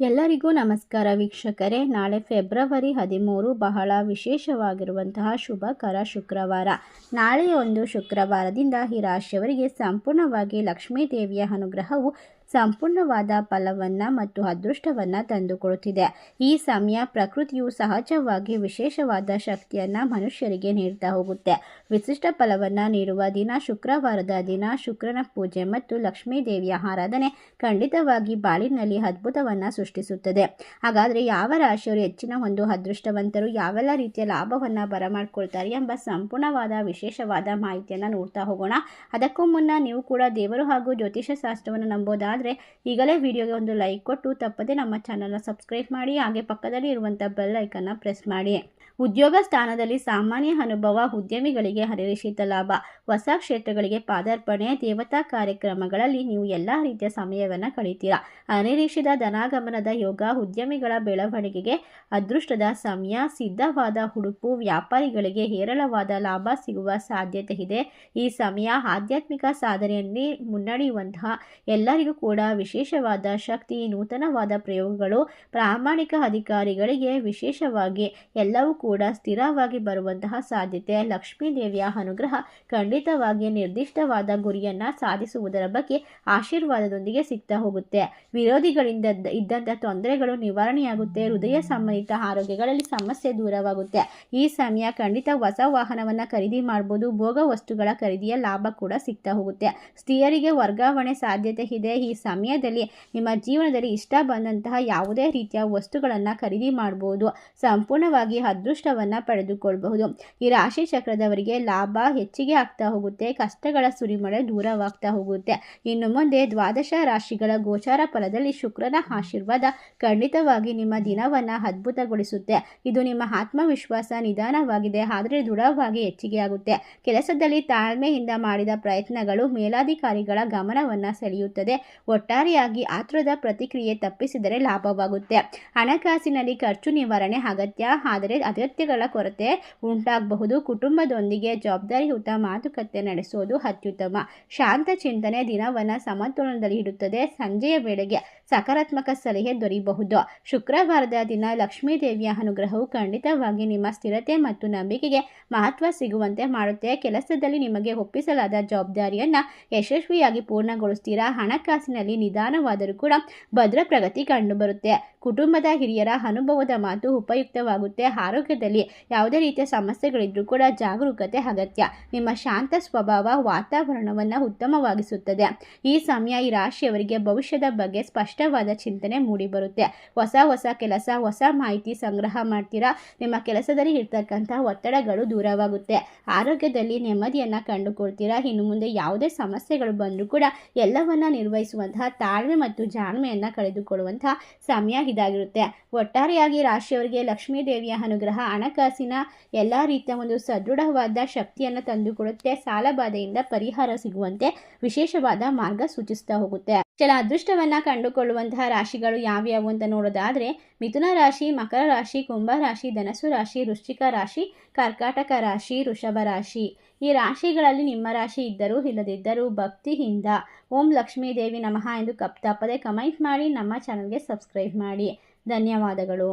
ಎಲ್ಲರಿಗೂ ನಮಸ್ಕಾರ ವೀಕ್ಷಕರೇ. ನಾಳೆ ಫೆಬ್ರವರಿ ಹದಿಮೂರು, ಬಹಳ ವಿಶೇಷವಾಗಿರುವಂತಹ ಶುಭಕರ ಶುಕ್ರವಾರ. ನಾಳೆ ಒಂದು ಶುಕ್ರವಾರದಿಂದ ಈ ರಾಶಿಯವರಿಗೆ ಸಂಪೂರ್ಣವಾಗಿ ಲಕ್ಷ್ಮೀ ದೇವಿಯ ಅನುಗ್ರಹವು ಸಂಪೂರ್ಣವಾದ ಫಲವನ್ನು ಮತ್ತು ಅದೃಷ್ಟವನ್ನು ತಂದುಕೊಡುತ್ತಿದೆ. ಈ ಸಮಯ ಪ್ರಕೃತಿಯು ಸಹಜವಾಗಿ ವಿಶೇಷವಾದ ಶಕ್ತಿಯನ್ನು ಮನುಷ್ಯರಿಗೆ ನೀಡ್ತಾ ಹೋಗುತ್ತೆ. ವಿಶಿಷ್ಟ ಫಲವನ್ನು ನೀಡುವ ದಿನ ಶುಕ್ರವಾರದ ದಿನ, ಶುಕ್ರನ ಪೂಜೆ ಮತ್ತು ಲಕ್ಷ್ಮೀ ದೇವಿಯ ಆರಾಧನೆ ಖಂಡಿತವಾಗಿ ಬಾಳಿನಲ್ಲಿ ಅದ್ಭುತವನ್ನು ಸೃಷ್ಟಿಸುತ್ತದೆ. ಹಾಗಾದರೆ ಯಾವ ರಾಶಿಯವರು ಹೆಚ್ಚಿನ ಒಂದು ಅದೃಷ್ಟವಂತರು, ಯಾವೆಲ್ಲ ರೀತಿಯ ಲಾಭವನ್ನು ಬರಮಾಡ್ಕೊಳ್ತಾರೆ ಎಂಬ ಸಂಪೂರ್ಣವಾದ ವಿಶೇಷವಾದ ಮಾಹಿತಿಯನ್ನು ನೋಡ್ತಾ ಹೋಗೋಣ. ಅದಕ್ಕೂ ಮುನ್ನ ನೀವು ಕೂಡ ದೇವರು ಹಾಗೂ ಜ್ಯೋತಿಷ ಶಾಸ್ತ್ರವನ್ನು ನಂಬೋದಾದರೆ ಈಗಲೇ ವಿಡಿಯೋಗೆ ಒಂದು ಲೈಕ್ ಕೊಟ್ಟು ತಪ್ಪದೆ ನಮ್ಮ ಚಾನಲ್ನ ಸಬ್ಸ್ಕ್ರೈಬ್ ಮಾಡಿ, ಹಾಗೆ ಪಕ್ಕದಲ್ಲಿ ಇರುವಂಥ ಬೆಲ್ ಐಕನ್ನ ಪ್ರೆಸ್ ಮಾಡಿ. ಉದ್ಯೋಗ ಸ್ಥಾನದಲ್ಲಿ ಸಾಮಾನ್ಯ ಅನುಭವ, ಉದ್ಯಮಿಗಳಿಗೆ ಹರಿಶೀತ ಲಾಭ, ಹೊಸ ಕ್ಷೇತ್ರಗಳಿಗೆ ಪಾದಾರ್ಪಣೆ, ದೇವತಾ ಕಾರ್ಯಕ್ರಮಗಳಲ್ಲಿ ನೀವು ಎಲ್ಲ ರೀತಿಯ ಸಮಯವನ್ನು ಕಳೀತೀರಾ? ಅನಿರೀಕ್ಷಿತ ಧನಾಗಮನದ ಯೋಗ, ಉದ್ಯಮಿಗಳ ಬೆಳವಣಿಗೆಗೆ ಅದೃಷ್ಟದ ಸಮಯ, ಸಿದ್ಧವಾದ ಹುಡುಪು ವ್ಯಾಪಾರಿಗಳಿಗೆ ಹೇರಳವಾದ ಲಾಭ ಸಿಗುವ ಸಾಧ್ಯತೆ ಇದೆ. ಈ ಸಮಯ ಆಧ್ಯಾತ್ಮಿಕ ಸಾಧನೆಯಲ್ಲಿ ಮುನ್ನಡೆಯುವಂತಹ ಎಲ್ಲರಿಗೂ ಕೂಡ ವಿಶೇಷವಾದ ಶಕ್ತಿ, ನೂತನವಾದ ಪ್ರಯೋಗಗಳು ಪ್ರಾಮಾಣಿಕ ಅಧಿಕಾರಿಗಳಿಗೆ ವಿಶೇಷವಾಗಿ ಎಲ್ಲವೂ ಕೂಡ ಸ್ಥಿರವಾಗಿ ಬರುವಂತಹ ಸಾಧ್ಯತೆ. ಲಕ್ಷ್ಮೀ ದೇವಿಯ ಅನುಗ್ರಹ ಖಂಡಿತವಾಗಿ ನಿರ್ದಿಷ್ಟವಾದ ಗುರಿಯನ್ನು ಸಾಧಿಸುವುದರ ಬಗ್ಗೆ ಆಶೀರ್ವಾದದೊಂದಿಗೆ ಸಿಗ್ತಾ ಹೋಗುತ್ತೆ. ವಿರೋಧಿಗಳಿಂದ ಇದ್ದಂಥ ತೊಂದರೆಗಳು ನಿವಾರಣೆಯಾಗುತ್ತೆ. ಹೃದಯ ಸಂಬಂಧಿತ ಆರೋಗ್ಯಗಳಲ್ಲಿ ಸಮಸ್ಯೆ ದೂರವಾಗುತ್ತೆ. ಈ ಸಮಯ ಖಂಡಿತ ಹೊಸ ವಾಹನವನ್ನು ಖರೀದಿ ಮಾಡ್ಬೋದು. ಭೋಗ ವಸ್ತುಗಳ ಖರೀದಿಯ ಲಾಭ ಕೂಡ ಸಿಗ್ತಾ ಹೋಗುತ್ತೆ. ಸ್ತ್ರೀಯರಿಗೆ ವರ್ಗಾವಣೆ ಸಾಧ್ಯತೆ ಇದೆ. ಈ ಸಮಯದಲ್ಲಿ ನಿಮ್ಮ ಜೀವನದಲ್ಲಿ ಇಷ್ಟ ಬಂದಂತಹ ಯಾವುದೇ ರೀತಿಯ ವಸ್ತುಗಳನ್ನು ಖರೀದಿ ಮಾಡಬಹುದು ಸಂಪೂರ್ಣವಾಗಿ ಅದೃಷ್ಟವನ್ನು ಪಡೆದುಕೊಳ್ಬಹುದು. ಈ ರಾಶಿ ಚಕ್ರದವರಿಗೆ ಲಾಭ ಹೆಚ್ಚಿಗೆ ಆಗ್ತಾ ಹೋಗುತ್ತೆ. ಕಷ್ಟಗಳ ಸುರಿಮಳೆ ದೂರವಾಗ್ತಾ ಹೋಗುತ್ತೆ. ಇನ್ನು ಮುಂದೆ ದ್ವಾದಶ ರಾಶಿಗಳ ಗೋಚಾರ ಫಲದಲ್ಲಿ ಶುಕ್ರನ ಆಶೀರ್ವಾದ ಖಂಡಿತವಾಗಿ ನಿಮ್ಮ ದಿನವನ್ನು ಅದ್ಭುತಗೊಳಿಸುತ್ತೆ. ಇದು ನಿಮ್ಮ ಆತ್ಮವಿಶ್ವಾಸ ನಿಧಾನವಾಗಿದೆ. ಆದರೆ ದೃಢವಾಗಿ ಹೆಚ್ಚಿಗೆ ಆಗುತ್ತೆ. ಕೆಲಸದಲ್ಲಿ ತಾಳ್ಮೆಯಿಂದ ಮಾಡಿದ ಪ್ರಯತ್ನಗಳು ಮೇಲಾಧಿಕಾರಿಗಳ ಗಮನವನ್ನು ಸೆಳೆಯುತ್ತದೆ. ಒಟ್ಟಾರೆಯಾಗಿ ಆತುರದ ಪ್ರತಿಕ್ರಿಯೆ ತಪ್ಪಿಸಿದರೆ ಲಾಭವಾಗುತ್ತೆ. ಹಣಕಾಸಿನಲ್ಲಿ ಖರ್ಚು ನಿವಾರಣೆ ಅಗತ್ಯ, ಆದರೆ ಅಗತ್ಯಗಳ ಕೊರತೆ ಉಂಟಾಗಬಹುದು. ಕುಟುಂಬದೊಂದಿಗೆ ಜವಾಬ್ದಾರಿಯುತ ಮಾತುಕತೆ ನಡೆಸೋದು ಅತ್ಯುತ್ತಮ. ಶಾಂತ ಚಿಂತನೆ ದಿನವನ್ನು ಸಮತೋಲನದಲ್ಲಿ ಇಡುತ್ತದೆ. ಸಂಜೆಯ ವೇಳೆಗೆ ಸಕಾರಾತ್ಮಕ ಸಲಹೆ ದೊರೆಯಬಹುದು. ಶುಕ್ರವಾರದ ದಿನ ಲಕ್ಷ್ಮೀ ದೇವಿಯ ಅನುಗ್ರಹವು ಖಂಡಿತವಾಗಿ ನಿಮ್ಮ ಸ್ಥಿರತೆ ಮತ್ತು ನಂಬಿಕೆಗೆ ಮಹತ್ವ ಸಿಗುವಂತೆ ಮಾಡುತ್ತೆ. ಕೆಲಸದಲ್ಲಿ ನಿಮಗೆ ಒಪ್ಪಿಸಲಾದ ಜವಾಬ್ದಾರಿಯನ್ನು ಯಶಸ್ವಿಯಾಗಿ ಪೂರ್ಣಗೊಳಿಸ್ತೀರಾ? ಹಣಕಾಸಿನಲ್ಲಿ ನಿಧಾನವಾದರೂ ಕೂಡ ಭದ್ರ ಪ್ರಗತಿ ಕಂಡುಬರುತ್ತೆ. ಕುಟುಂಬದ ಹಿರಿಯರ ಅನುಭವದ ಮಾತು ಉಪಯುಕ್ತವಾಗುತ್ತೆ. ಆರೋಗ್ಯದಲ್ಲಿ ಯಾವುದೇ ರೀತಿಯ ಸಮಸ್ಯೆಗಳಿದ್ರೂ ಕೂಡ ಜಾಗರೂಕತೆ ಅಗತ್ಯ. ನಿಮ್ಮ ಶಾಂತ ಸ್ವಭಾವ ವಾತಾವರಣವನ್ನು ಉತ್ತಮವಾಗಿಸುತ್ತದೆ. ಈ ಸಮಯ ಈ ರಾಶಿಯವರಿಗೆ ಭವಿಷ್ಯದ ಬಗ್ಗೆ ಸ್ಪಷ್ಟವಾದ ಚಿಂತನೆ ಮೂಡಿಬರುತ್ತೆ. ಹೊಸ ಹೊಸ ಕೆಲಸ, ಹೊಸ ಮಾಹಿತಿ ಸಂಗ್ರಹ ಮಾಡ್ತೀರಾ? ನಿಮ್ಮ ಕೆಲಸದಲ್ಲಿ ಇರ್ತಕ್ಕಂಥ ಒತ್ತಡಗಳು ದೂರವಾಗುತ್ತೆ. ಆರೋಗ್ಯದಲ್ಲಿ ನೆಮ್ಮದಿಯನ್ನು ಕಂಡುಕೊಳ್ತೀರಾ? ಇನ್ನು ಮುಂದೆ ಯಾವುದೇ ಸಮಸ್ಯೆಗಳು ಬಂದರೂ ಕೂಡ ಎಲ್ಲವನ್ನ ನಿರ್ವಹಿಸುವಂತಹ ತಾಳ್ಮೆ ಮತ್ತು ಜಾಣ್ಮೆಯನ್ನು ಕಳೆದುಕೊಳ್ಳುವಂತಹ ಸಮಯ ಇದಾಗಿರುತ್ತೆ. ಒಟ್ಟಾರೆಯಾಗಿ ರಾಶಿಯವರಿಗೆ ಲಕ್ಷ್ಮೀ ದೇವಿಯ ಅನುಗ್ರಹ, ಹಣಕಾಸಿನ ಎಲ್ಲ ರೀತಿಯ ಒಂದು ಸದೃಢವಾದ ಶಕ್ತಿಯನ್ನು ತಂದುಕೊಡುತ್ತೆ. ಸಾಲಬಾಧೆಯಿಂದ ಪರಿಹಾರ ಸಿಗುವಂತೆ ವಿಶೇಷವಾದ ಮಾರ್ಗ ಸೂಚಿಸ್ತಾ ಹೋಗುತ್ತೆ. ಕೆಲ ಅದೃಷ್ಟವನ್ನ ಕಂಡುಕೊಳ್ಳುವಂತಹ ರಾಶಿಗಳು ಯಾವ್ಯಾವು ಅಂತ ನೋಡೋದಾದ್ರೆ ಮಿಥುನ ರಾಶಿ, ಮಕರ ರಾಶಿ, ಕುಂಭ ರಾಶಿ ಧನಸು ರಾಶಿ, ವೃಶ್ಚಿಕ ರಾಶಿ, ಕರ್ಕಾಟಕ ರಾಶಿ, ವೃಷಭ ರಾಶಿ. ಈ ರಾಶಿಗಳಲ್ಲಿ ನಿಮ್ಮ ರಾಶಿ ಇದ್ದರೂ ಇಲ್ಲದಿದ್ದರೂ ಭಕ್ತಿಯಿಂದ ಓಂ ಲಕ್ಷ್ಮೀ ದೇವಿ ನಮಃ ಎಂದು ಕಪ್ ತಪ್ಪದೆ ಕಮೆಂಟ್ ಮಾಡಿ, ನಮ್ಮ ಚಾನಲ್ಗೆ ಸಬ್ಸ್ಕ್ರೈಬ್ ಮಾಡಿ. ಧನ್ಯವಾದಗಳು.